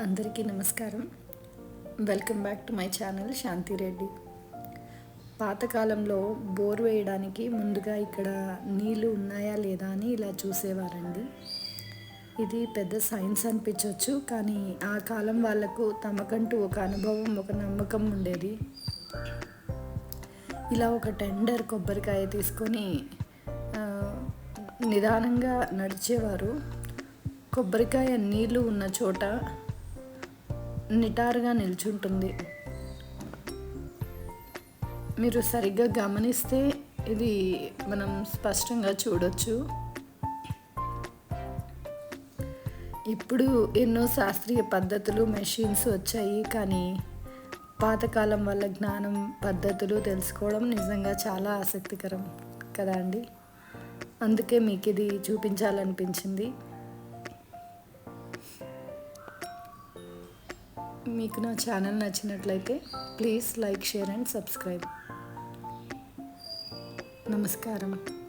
అందరికీ నమస్కారం. Welcome back to my channel Shanthi Reddy పాతకాలంలో బోర్ వేయడానికి ముందుగా ఇక్కడ నీళ్ళు ఉన్నాయా లేదా అని ఇలా చూసేవారండి. ఇది పెద్ద సైన్స్ అనిపించవచ్చు కానీ ఆ కాలం వాళ్ళకు తమకంటూ ఒక అనుభవం ఒక నమ్మకం ఉండేది. ఇలా ఒక టెండర్ కొబ్బరికాయ తీసుకొని నిదానంగా నడిచేవారు. కొబ్బరికాయ నీళ్ళు ఉన్న చోట నిటారుగా నిల్చుంటుంది. మీరు సరిగ్గా గమనిస్తే ఇది మనం స్పష్టంగా చూడొచ్చు. ఇప్పుడు ఎన్నో శాస్త్రీయ పద్ధతులు మెషిన్స్ వచ్చాయి. కానీ పాతకాలం వల్ల జ్ఞానం పద్ధతులు తెలుసుకోవడం నిజంగా చాలా ఆసక్తికరం కదా అండి? అందుకే మీకు ఇది చూపించాలనిపించింది. మీకు నా ఛానల్ నచ్చినట్లయితే please like share and subscribe. నమస్కారం.